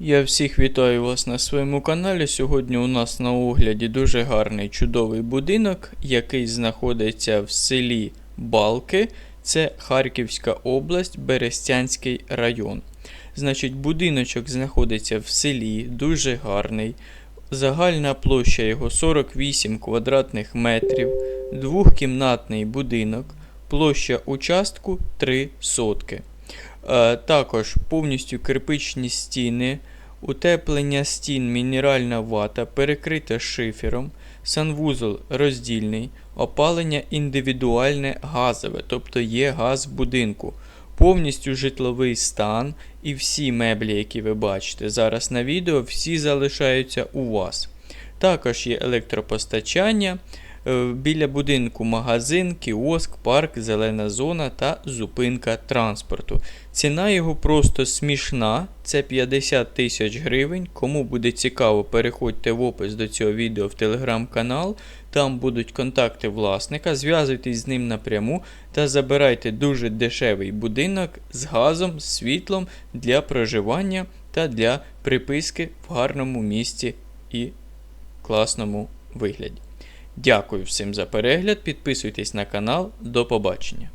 Я всіх вітаю вас на своєму каналі. Сьогодні у нас на огляді дуже гарний чудовий будинок, який знаходиться в селі Балки. Це Харківська область, Берестянський район. Значить, будиночок знаходиться в селі, дуже гарний. Загальна площа його 48 квадратних метрів, двохкімнатний будинок, площа участку 3 сотки. Е, Також повністю кирпичні стіни, утеплення стін, мінеральна вата, перекрита шифером, санвузол роздільний, опалення індивідуальне газове, тобто є газ в будинку, повністю житловий стан і всі меблі, які ви бачите зараз на відео, всі залишаються у вас. Також є електропостачання. Е, Біля будинку магазин, кіоск, парк, зелена зона та зупинка транспорту. Ціна його просто смішна, це 50 тисяч гривень. Кому буде цікаво, переходьте в опис до цього відео в телеграм-канал. Там будуть контакти власника. Зв'язуйтесь з ним напряму та забирайте дуже дешевий будинок з газом, світлом для проживання та для приписки в гарному місті і класному вигляді. Дякую всім за перегляд. Підписуйтесь на канал. До побачення.